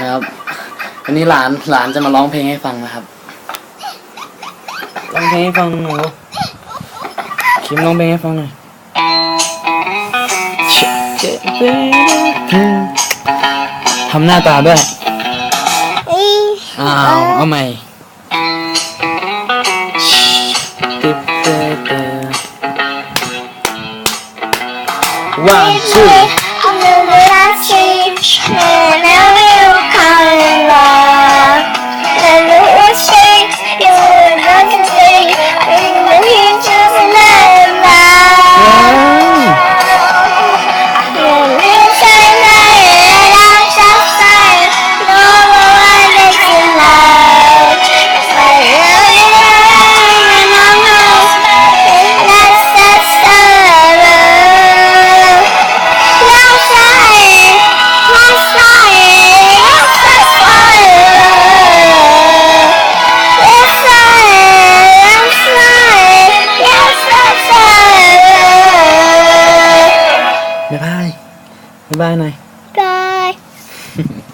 นะครับ วันนี้หลานหลานจะมาร้องเพลงให้ฟังนะครับ ร้องเพลงให้ฟังหนูคิมร้องเพลงให้ฟังหน่อยทำหน้าตาด้วย อ้าว เอาใหม่ติ๊บเตเต one two bye bye này. Bye